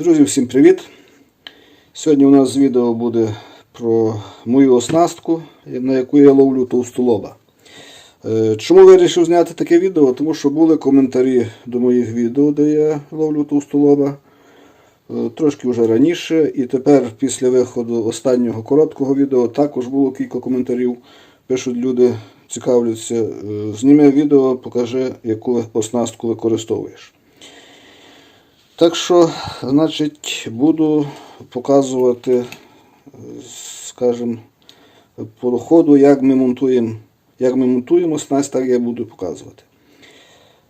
Друзі, всім привіт! Сьогодні у нас відео буде про мою оснастку, на яку я ловлю товстолоба. Е, Чому вирішив зняти таке відео? Тому що були коментарі до моїх відео, де я ловлю товстолоба. Е, Трошки вже раніше, і тепер після виходу останнього короткого відео також було кілька коментарів. Пишуть люди, цікавляться, е, зніми відео, покажи, яку оснастку використовуєш. Так що, значить, буду показувати, е, скажімо, по ходу, як ми монтуємо, як ми монтуємо снасть, так я буду показувати.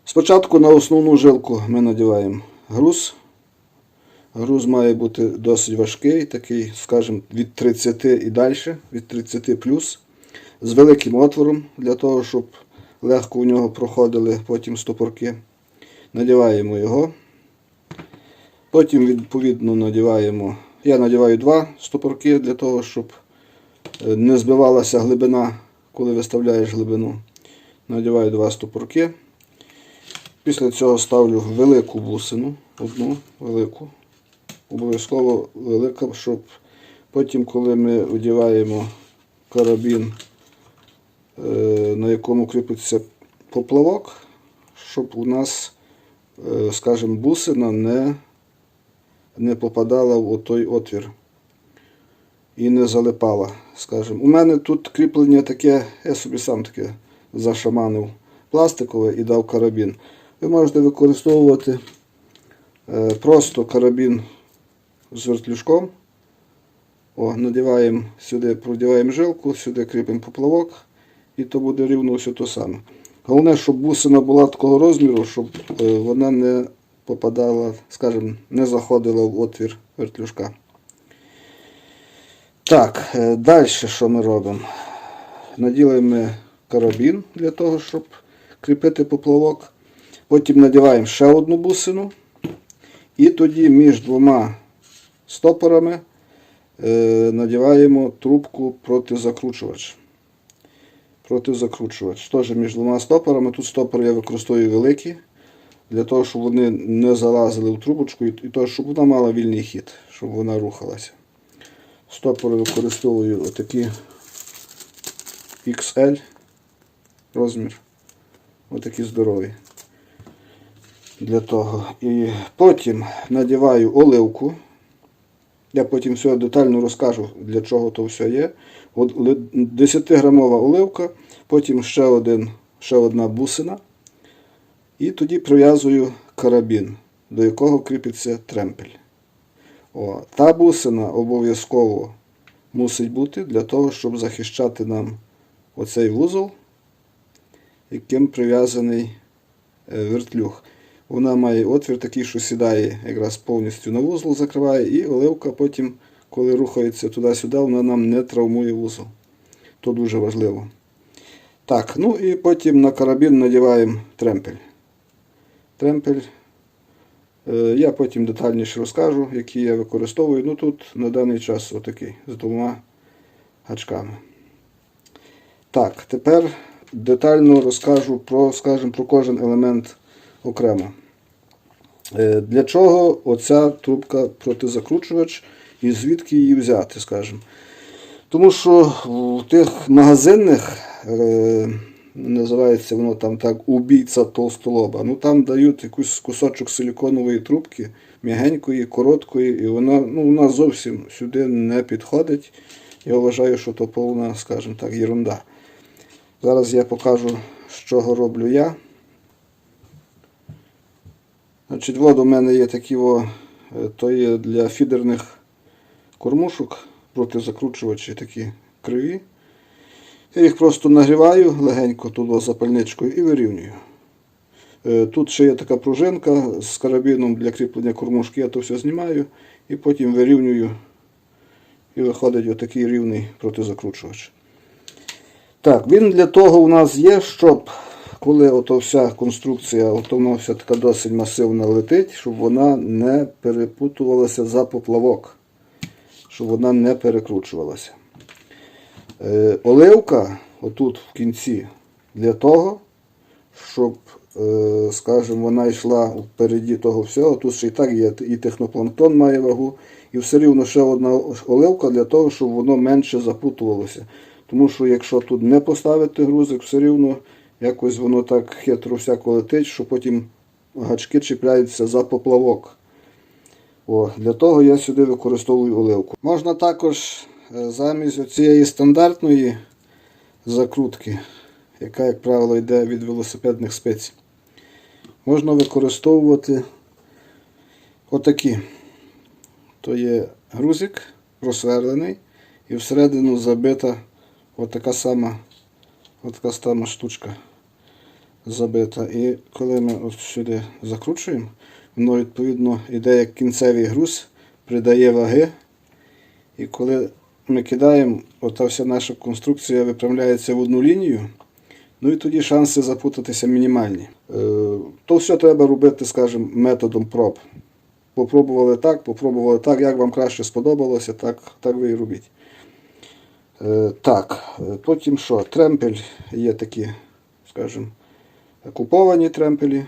Спочатку на основну жилку ми надіваємо груз. Груз має бути досить важкий, такий, скажімо, від 30 і далі, від 30 плюс, з великим отвором, для того, щоб легко у нього проходили потім стопорки. Надіваємо його. Потім, відповідно, надіваємо. Я надіваю два стопорки для того, щоб е, не збивалася глибина, коли виставляєш глибину. Надіваю два стопорки. Після цього ставлю велику бусину, одну велику. Обов'язково велика, щоб потім, коли ми одіваємо карабін, е, на якому кріпиться поплавок, щоб у нас, е, скажімо, бусина не не попадала в той отвір і не залипала. Скажімо. У мене тут кріплення таке, я собі сам таке зашаманив пластикове і дав карабін. Ви можете використовувати е, просто карабін з вертлюжком. О, надіваємо сюди, продіваємо жилку, сюди кріпимо поплавок, і то буде рівно все то саме. Головне, щоб бусина була такого розміру, щоб е, вона не попадала, скажімо, не заходила в отвір вертлюжка. Так, е, далі що ми робимо? Наділимо ми карабін для того, щоб кріпити поплавок. Потім надіваємо ще одну бусину. І тоді між двома стопорами е, надіваємо трубку протизакручувач. Протизакручувач. Теж між двома стопорами. Тут стопори я використовую великі, для того, щоб вони не залазили в трубочку і, то, щоб вона мала вільний хід, щоб вона рухалася. Стопори використовую отакі XL розмір. Отакі здорові. Для того. І потім надіваю оливку. Я потім все детально розкажу, для чого то все є. 10-грамова оливка, потім ще, один, ще одна бусина. І тоді прив'язую карабін, до якого кріпиться тремпель. О, Та бусина обов'язково мусить бути для того, щоб захищати нам оцей вузол, яким прив'язаний е, вертлюг. Вона має отвір такий, що сідає якраз повністю на вузол, закриває, і оливка потім, коли рухається туди-сюди, вона нам не травмує вузол. То дуже важливо. Так, ну і потім на карабін надіваємо тремпель. Тремпель. е, Я потім детальніше розкажу, які я використовую. Ну тут на даний час отакий, з двома гачками. Так, тепер детально розкажу про, скажімо, про кожен елемент окремо. Е, Для чого оця трубка протизакручувач і звідки її взяти, скажімо. Тому що в тих магазинних, е, називається воно там так, убійця толстолоба, ну там дають якийсь кусочок силіконової трубки, м'ягенької, короткої, і вона ну, вона зовсім сюди не підходить. Я вважаю, що то повна, скажімо так, єрунда. Зараз я покажу, з чого роблю я. Значить, от у мене є такі, о, е, то є для фідерних кормушок, протизакручувачі такі криві. Я їх просто нагріваю легенько туди запальничкою і вирівнюю. Е, Тут ще є така пружинка з карабіном для кріплення кормушки, я то все знімаю і потім вирівнюю і виходить отакий рівний протизакручувач. Так, він для того у нас є, щоб коли ото вся конструкція, ото вона вся така досить масивна летить, щоб вона не перепутувалася за поплавок, щоб вона не перекручувалася. Е, оливка отут в кінці для того, щоб е, скажімо, вона йшла впереді того всього. Тут ще і так є і технопланктон має вагу, і все рівно ще одна оливка для того, щоб воно менше запутувалося. Тому що якщо тут не поставити грузик, все рівно якось воно так хитро всяко летить, що потім гачки чіпляються за поплавок. О, для того я сюди використовую оливку. Можна також замість цієї стандартної закрутки, яка, як правило, йде від велосипедних спиць, можна використовувати отакі. То є грузик просверлений і всередину забита отака сама, отака сама штучка забита. І коли ми от сюди закручуємо, воно відповідно йде як кінцевий груз, придає ваги. І коли ми кидаємо, ота вся наша конструкція випрямляється в одну лінію, ну і тоді шанси запутатися мінімальні. Е, То все треба робити, скажімо, методом проб. Попробували так, попробували так, як вам краще сподобалося, так, так ви і робіть. Е, Так, е, потім що? Тремпель є такі, скажімо, куповані тремпелі.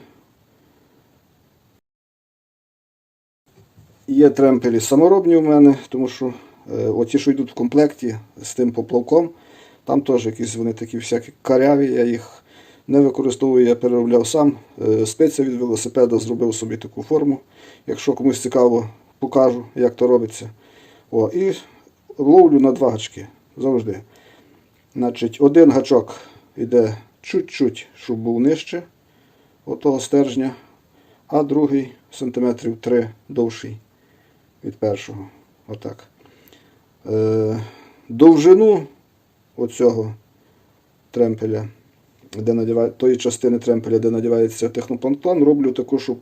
Є тремпелі саморобні у мене, тому що оті, що йдуть в комплекті з тим поплавком, там теж якісь вони такі всякі каряві, я їх не використовую, я переробляв сам. Е, Спеція від велосипеда зробив собі таку форму. Якщо комусь цікаво, покажу, як то робиться. О, і ловлю на два гачки завжди. Значить, один гачок йде чуть-чуть, щоб був нижче отого стержня, а другий сантиметрів 3 довший від першого. Отак. Е, довжину оцього тремпеля, де надіває, тої частини тремпеля, де надівається технопланктон, роблю таку, щоб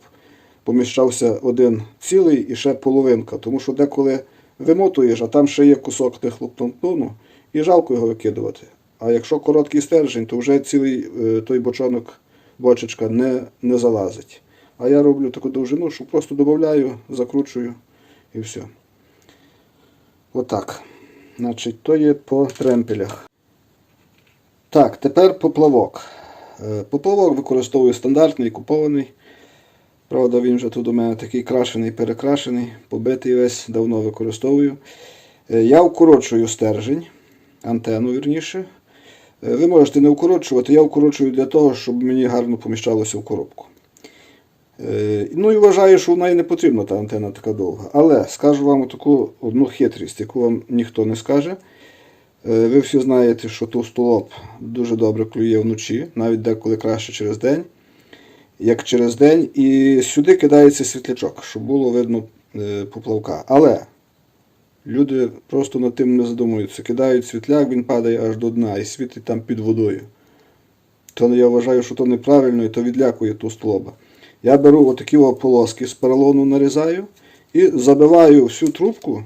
поміщався один цілий і ще половинка. Тому що деколи вимотуєш, а там ще є кусок технопланктону, і жалко його викидувати. А якщо короткий стержень, то вже цілий е, той бочонок, бочечка не, не залазить. А я роблю таку довжину, що просто додаю, закручую і все. Отак. Значить, то є по тремпелях. Так, тепер поплавок. Е, Поплавок використовую стандартний, купований. Правда, він вже тут у мене такий крашений, перекрашений, побитий весь, давно використовую. Е, Я вкорочую стержень, антенну вірніше. Е, Ви можете не вкорочувати, я вкорочую для того, щоб мені гарно поміщалося в коробку. Е, Ну і вважаю, що вона і не потрібна, та антенна така довга. Але скажу вам таку одну хитрість, яку вам ніхто не скаже. Е, Ви всі знаєте, що товстолоб дуже добре клює вночі, навіть деколи краще через день, як через день. І сюди кидається світлячок, щоб було видно е, поплавка. Але люди просто над тим не задумуються. Кидають світляк, він падає аж до дна і світить там під водою. То я вважаю, що то неправильно і то відлякує товстолоба. Я беру отакі полоски з поролону нарізаю і забиваю всю трубку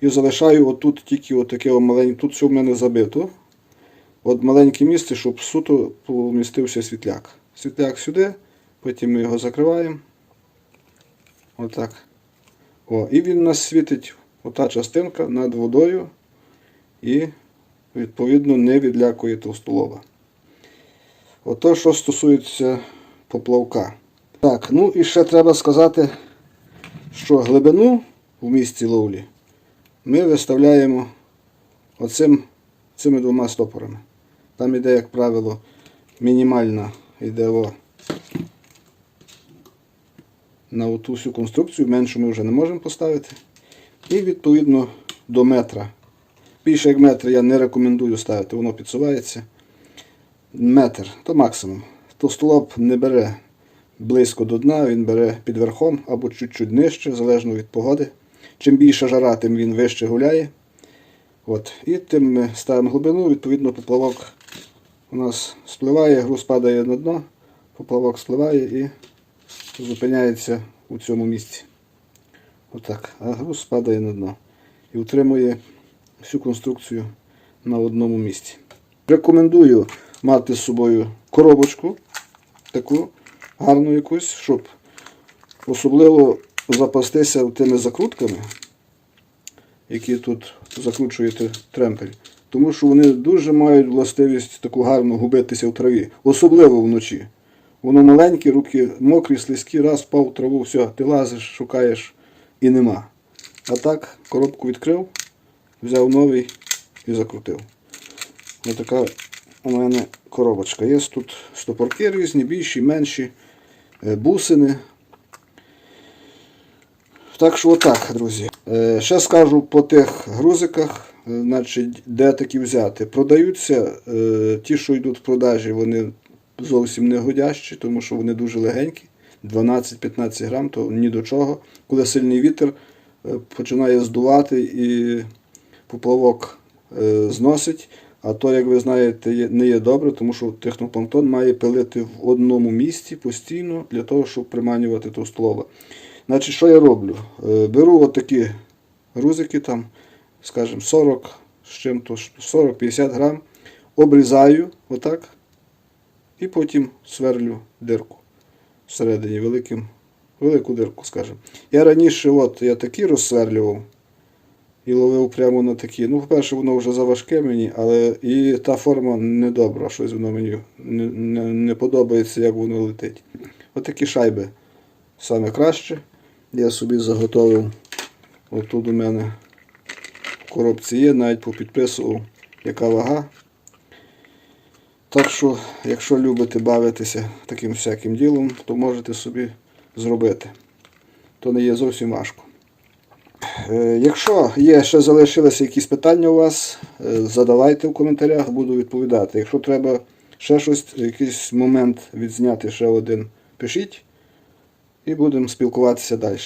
і залишаю отут тільки отаке маленьке, тут все в мене забито. От маленьке місце, щоб суто помістився світляк. Світляк сюди, потім ми його закриваємо. Отак. О, і він у нас світить ота частинка над водою і, відповідно, не відлякує товстолоба. Ото, що стосується поплавка. Так, ну і ще треба сказати, що глибину в місці ловлі ми виставляємо оцим, цими двома стопорами. Там іде, як правило, мінімальна йде на оту всю конструкцію, меншу ми вже не можемо поставити. І відповідно до метра. Більше як метр я не рекомендую ставити, воно підсувається. Метр то максимум. Товстолоб не бере близько до дна, він бере під верхом або чуть-чуть нижче, залежно від погоди. Чим більше жара, тим він вище гуляє. От. І тим ми ставимо глибину, відповідно, поплавок у нас спливає, груз падає на дно, поплавок спливає і зупиняється у цьому місці. Отак. А груз падає на дно. І утримує всю конструкцію на одному місці. Рекомендую мати з собою коробочку, таку гарну якусь, щоб особливо запастися тими закрутками, які тут закручуєте тремпель. Тому що вони дуже мають властивість таку гарну губитися в траві, особливо вночі. Воно маленьке, руки мокрі, слизькі, раз впав в траву, все, ти лазиш, шукаєш і нема. А так, коробку відкрив, взяв новий і закрутив. Ось така у мене коробочка. Є тут стопорки різні, більші, менші, бусини. Так що отак, друзі. Е, Ще скажу по тих грузиках, е, значить, де такі взяти. Продаються е, ті, що йдуть в продажі, вони зовсім не годящі, тому що вони дуже легенькі. 12-15 грам, то ні до чого. Коли сильний вітер е, починає здувати і поплавок е, зносить. А то, як ви знаєте, не є добре, тому що технопланктон має пилити в одному місці постійно для того, щоб приманювати товстолоба. Значить, що я роблю? Е, Беру отакі грузики, там, скажімо, 40 з чим-то, 40-50 грам, обрізаю отак, і потім сверлю дирку всередині, великим, велику дирку, скажімо. Я раніше от, я такі розсверлював і ловив прямо на такі. Ну, по-перше, воно вже заважке мені, але і та форма недобра, щось воно мені не, не, не подобається, як воно летить. Отакі шайби саме краще. Я собі заготовив. Отут у мене в коробці є, навіть попідписував, яка вага. Так що, якщо любите бавитися таким всяким ділом, то можете собі зробити. То не є зовсім важко. Е, Якщо є ще залишилися якісь питання у вас, е, задавайте в коментарях, буду відповідати. Якщо треба ще щось, якийсь момент відзняти ще один, пишіть і будемо спілкуватися далі.